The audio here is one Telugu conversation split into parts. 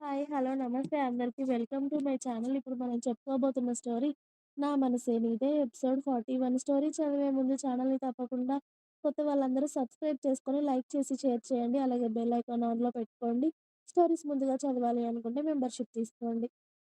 హాయ్. హలో. నమస్తే అందరికి. Welcome to my channel. ఇప్పుడు మనం చెప్పుకోబోతున్న స్టోరీ 'నా మనసే నీదే' ఎపిసోడ్ 41 స్టోరీ చదివే ముందు ఛానల్‌ని తప్పకుండా కొత్త వాళ్ళందరూ సబ్స్క్రైబ్ చేసుకొని, లైక్ చేసి, షేర్ చేయండి. అలాగే బెల్ ఐకాన్ ఆన్‌లో పెట్టుకోండి. స్టోరీస్ ముందుగా చదవాలి అనుకుంటే మెంబర్‌షిప్ తీసుకోండి.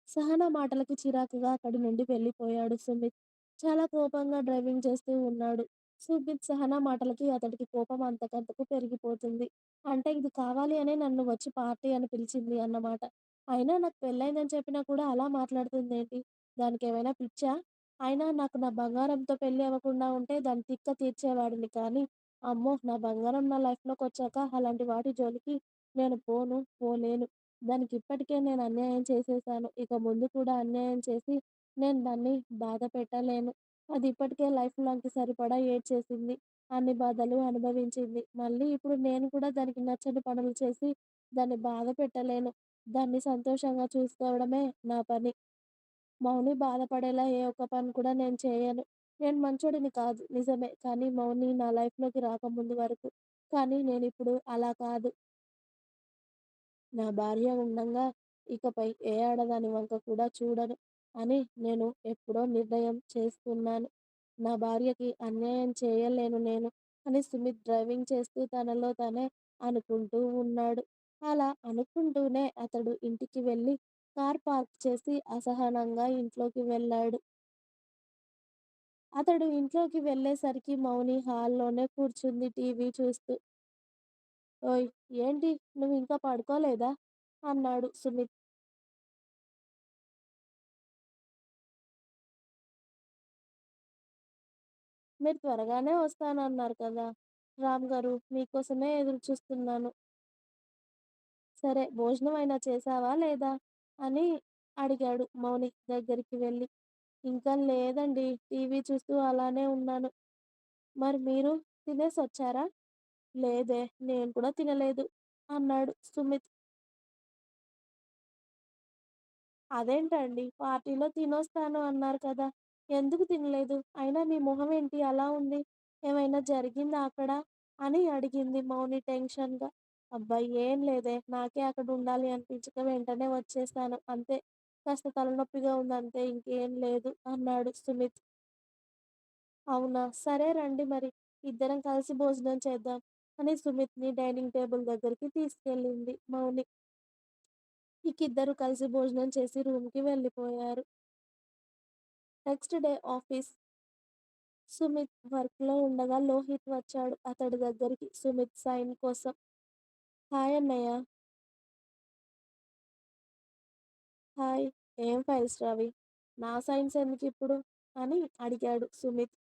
సహనా మాటలకి చిరాకుగా అక్కడి నుండి వెళ్ళిపోయాడు సుమిత్. చాలా కోపంగా డ్రైవింగ్ చేస్తూ ఉన్నాడు. సుబిత్ సహనా మాటలకి అతడికి కోపం అంతకంతకు పెరిగిపోతుంది. అంటే ఇది కావాలి అనే నన్ను వచ్చి పార్టీ అని పిలిచింది అన్నమాట. అయినా నాకు పెళ్ళయిందని చెప్పినా కూడా అలా మాట్లాడుతుందేంటి? దానికేమైనా పిచ్చా? అయినా నాకు నా బంగారంతో పెళ్ళి అవ్వకుండా ఉంటే దాని తిక్క తీర్చేవాడిని కానీ, అమ్మో! నా బంగారం నా లైఫ్‌లోకొచ్చాక అలాంటి వాటి జోలికి నేను పోను, పోలేను. దానికిప్పటికే నేను అన్యాయం చేసేశాను. ఇక ముందు కూడా అన్యాయం చేసి నేను దాన్ని బాధ పెట్టలేను. అది ఇప్పటికే లైఫ్ లాంగ్‌కి సరిపడా ఏడ్చేసింది. అన్ని బాధలు అనుభవించింది. మళ్ళీ ఇప్పుడు నేను కూడా దానికి నచ్చని పనులు చేసి దాన్ని బాధ పెట్టలేను. దాన్ని సంతోషంగా చూసుకోవడమే నా పని. మౌని బాధపడేలా ఏ ఒక్క పని కూడా నేను చేయను. నేను మంచోడిని కాదు నిజమే. కానీ మౌని నా లైఫ్‌లోకి రాకముందు వరకు. కానీ నేనిప్పుడు అలా కాదు. నా భార్య ఉండంగా ఇకపై ఏ ఆడదాని వంక కూడా చూడను అని నేను ఎప్పుడో నిర్ణయం చేసుకున్నాను. నా భార్యకి అన్యాయం చేయలేను నేను అని సుమిత్ డ్రైవింగ్ చేస్తూ తనలో తనే అనుకుంటూ ఉన్నాడు. అలా అనుకుంటూనే అతడు ఇంటికి వెళ్ళి కార్ పార్క్ చేసి అసహనంగా ఇంట్లోకి వెళ్ళాడు. అతడు ఇంట్లోకి వెళ్ళేసరికి మౌని హాల్‌లోనే కూర్చుంది టీవీ చూస్తూ. ఓయ్! ఏంటి నువ్వు ఇంకా పడుకోలేదా? అన్నాడు సుమిత్. మీరు త్వరగానే వస్తానన్నారు కదా! రామ్ గారు మీకోసమే ఎదురుచూస్తున్నాను. సరే భోజనం అయినా చేశావా లేదా? అని అడిగాడు మౌని దగ్గరికి వెళ్ళి. ఇంకా లేదండి టీవీ చూస్తూ అలానే ఉన్నాను. మరి మీరు తినేసి వచ్చారా లేదే నేను కూడా తినలేదు అన్నాడు సుమిత్. అదేంటండి పార్టీలో తినొస్తాను అన్నారు కదా! ఎందుకు తినలేదు? అయినా మీ మొహమేంటి అలా ఉంది? ఏమైనా జరిగిందా అక్కడ? అని అడిగింది మౌని టెన్షన్‌గా. అబ్బా! ఏం లేదే నాకే అక్కడ ఉండాలి అనిపించక వెంటనే వచ్చేస్తాను అంతే. కాస్త తలనొప్పిగా ఉందంతే ఇంకేం లేదు అన్నాడు సుమిత్. అవునా! సరే రండి మరి. ఇద్దరం కలిసి భోజనం చేద్దాం అని సుమిత్‌ని డైనింగ్ టేబుల్ దగ్గరికి తీసుకెళ్ళింది మౌని. ఇకిద్దరూ కలిసి భోజనం చేసి రూమ్‌కి వెళ్ళిపోయారు. Next day office. సుమిత్ వర్క్‌లో ఉండగా లోహిత్ వచ్చాడు అతడి దగ్గరికి సుమిత్ సైన్ కోసం. హాయ్ అన్నయ్య. హాయ్. ఏం ఫైల్స్ రవి నా సైన్స్ ఎందుకు ఇప్పుడు అని అడిగాడు సుమిత్.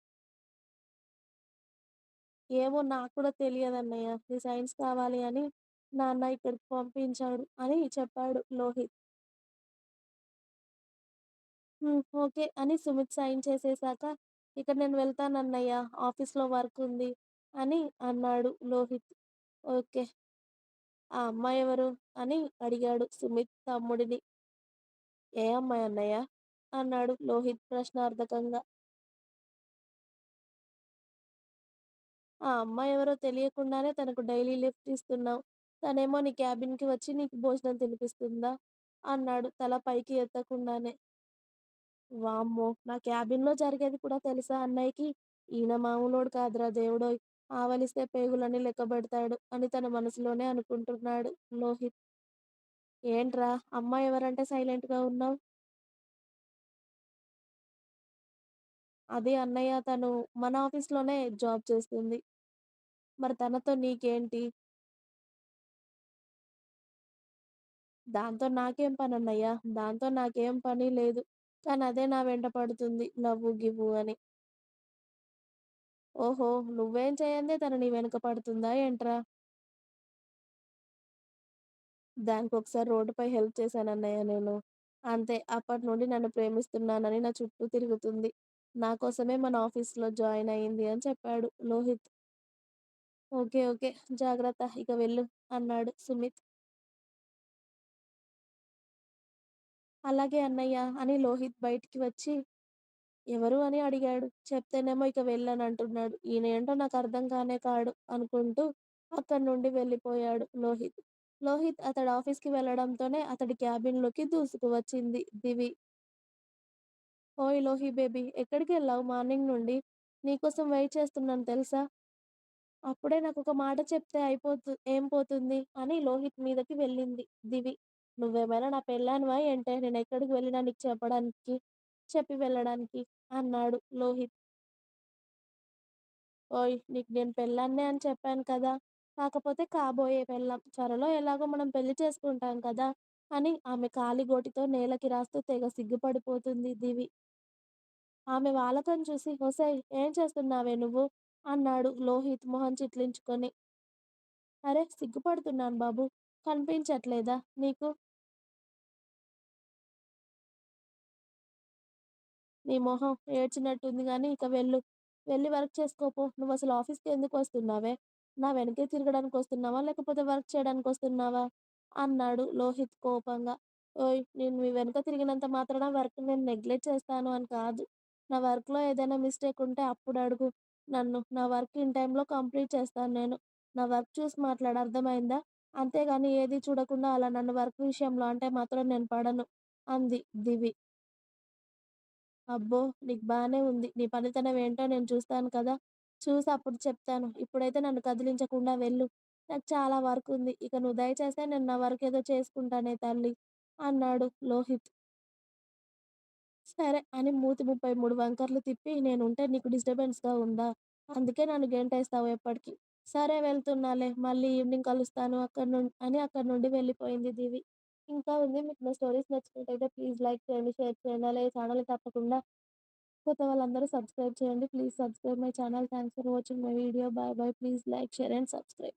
ఏమో నాకు కూడా తెలియదన్నయ్య. నీ సైన్స్ కావాలి అని నాన్న ఇక్కడికి పంపించాడు అని చెప్పాడు లోహిత్. హ్మ్. ఓకే. అని సుమిత్ సైన్ చేసేసాక ఇక నేను వెళ్తానన్నయ్య. ఆఫీస్‌లో వర్క్ ఉంది అని అన్నాడు లోహిత్. ఓకే. ఆ అమ్మాయి ఎవరు అని అడిగాడు సుమిత్ తమ్ముడిని. ఏ అమ్మాయి అన్నయ్య? అన్నాడు లోహిత్ ప్రశ్నార్థకంగా. ఆ అమ్మాయి ఎవరో తెలియకుండానే తనకు డైలీ లిఫ్ట్ ఇస్తున్నావు. తనేమో నీ క్యాబిన్‌కి వచ్చి నీకు భోజనం తినిపిస్తుందా? అన్నాడు తల పైకి ఎత్తకుండానే. వామ్మో! నా క్యాబిన్‌లో జరిగేది కూడా తెలుసా అన్నయ్యకి? ఈయన మామూలోడు కాదురా దేవుడోయ్! ఆవలిస్తే పేగులన్నీ లెక్కబెడతాడు అని తన మనసులోనే అనుకుంటున్నాడు లోహిత్. ఏంట్రా ఎవరంటే సైలెంట్‌గా ఉన్నావు? అది అన్నయ్య తను మన ఆఫీస్‌లోనే జాబ్ చేస్తుంది. మరి తనతో నీకేంటి? దాంతో నాకేం పనన్నయ్య? దాంతో నాకేం పని లేదు. కానీ అదే నా వెంట పడుతుంది లవ్వు గివ్వు అని. ఓహో! నువ్వేం చేయందే తను నీ వెనక పడుతుందా ఏంట్రా? దానికొకసారి రోడ్డుపై హెల్ప్ చేశానన్నయ్య నేను. అంతే అప్పటి నుండి నన్ను ప్రేమిస్తున్నానని నా చుట్టూ తిరుగుతుంది. నా కోసమే మన ఆఫీస్‌లో జాయిన్ అయింది అని చెప్పాడు లోహిత్. ఓకే. ఓకే. జాగ్రత్త ఇక వెళ్ళు అన్నాడు సుమిత్. అలాగే అన్నయ్య అని లోహిత్ బయటికి వచ్చి ఎవరు అని అడిగాడు. చెప్తేనేమో ఇక వెళ్ళని అంటున్నాడు ఈయన ఏంటో నాకు అర్థం కానే కాడు అనుకుంటూ అక్కడి నుండి వెళ్ళిపోయాడు లోహిత్. లోహిత్ అతడి ఆఫీస్‌కి వెళ్ళడంతోనే అతడి క్యాబిన్‌లోకి దూసుకు వచ్చింది దివి. ఓయ్ లోహి బేబీ ఎక్కడికి వెళ్ళావు మార్నింగ్ నుండి? నీకోసం వెయిట్ చేస్తున్నాను తెలుసా? అప్పుడే నాకు ఒక మాట చెప్తే అయిపోతు ఏం పోతుంది? అని లోహిత్ మీదకి వెళ్ళింది దివి. నువ్వేమైనా నా పెళ్ళానివా ఏంటే నేనెక్కడికి వెళ్ళినా నీకు చెప్పడానికి, చెప్పి వెళ్ళడానికి అన్నాడు లోహిత్. ఓయ్ నీకు నేను పెళ్ళాన్నే అని చెప్పాను కదా! కాకపోతే కాబోయే పెళ్ళాం. త్వరలో ఎలాగో మనం పెళ్ళి చేసుకుంటాం కదా! అని ఆమె కాలిగోటితో నేలకి రాస్తూ తెగ సిగ్గుపడిపోతుంది దివి. ఆమె వాలకం చూసి ఒసేయ్ ఏం చేస్తున్నావే నువ్వు? అన్నాడు లోహిత్ మొహం చిట్లించుకొని. అరె సిగ్గుపడుతున్నాను బాబూ! కనిపించట్లేదా నీకు? నీ మొహం ఏడ్చినట్టుంది కానీ ఇక వెళ్ళు. వెళ్ళి వర్క్ చేసుకోపో నువ్వు అసలు ఆఫీస్‌కి ఎందుకు వస్తున్నావే? నా వెనకే తిరగడానికి వస్తున్నావా? లేకపోతే వర్క్ చేయడానికి వస్తున్నావా? అన్నాడు లోహిత్ కోపంగా. ఓయ్ నేను మీ వెనక తిరిగినంత మాత్రాన వర్క్ నేను నెగ్లెక్ట్ చేస్తాను అని కాదు. నా వర్క్‌లో ఏదైనా మిస్టేక్ ఉంటే అప్పుడు అడుగు నన్ను. నా వర్క్ ఇన్ టైంలో కంప్లీట్ చేస్తాను నేను. నా వర్క్ చూసి మాట్లాడు అర్థమైందా? అంతేగాని ఏది చూడకుండా అలా నన్ను వర్క్ విషయంలో అంటే మాత్రం నేను పడను అంది దివి. అబ్బో! నీకు బాగానే ఉంది. నీ పనితనం ఏంటో నేను చూస్తాను కదా! చూసి అప్పుడు చెప్తాను. ఇప్పుడైతే నన్ను కదిలించకుండా వెళ్ళు. నాకు చాలా వర్క్ ఉంది ఇక నువ్వు దయచేస్తే నేను నా వర్క్ ఏదో చేసుకుంటానే తల్లి అన్నాడు లోహిత్. సరే అని మూతి ముప్పై మూడు వంకర్లు తిప్పి నేనుంటే నీకు డిస్టర్బెన్స్‌గా ఉందా? అందుకే నన్ను గెంటేస్తావు ఎప్పటికి. సరే వెళ్తున్నాలే మళ్ళీ ఈవినింగ్ కలుస్తాను అక్కడ నుం అని అక్కడి నుండి వెళ్ళిపోయింది దివి. ఇంకా ఉంది. మీకు నా స్టోరీస్ నచ్చినట్టయితే ప్లీజ్ లైక్ చేయండి, షేర్ చేయండి. అలాగే ఛానల్‌ని తప్పకుండా కొత్త వాళ్ళందరూ సబ్స్క్రైబ్ చేయండి. Please subscribe my channel. Thanks for watching my video. Bye bye. Please like, share and subscribe.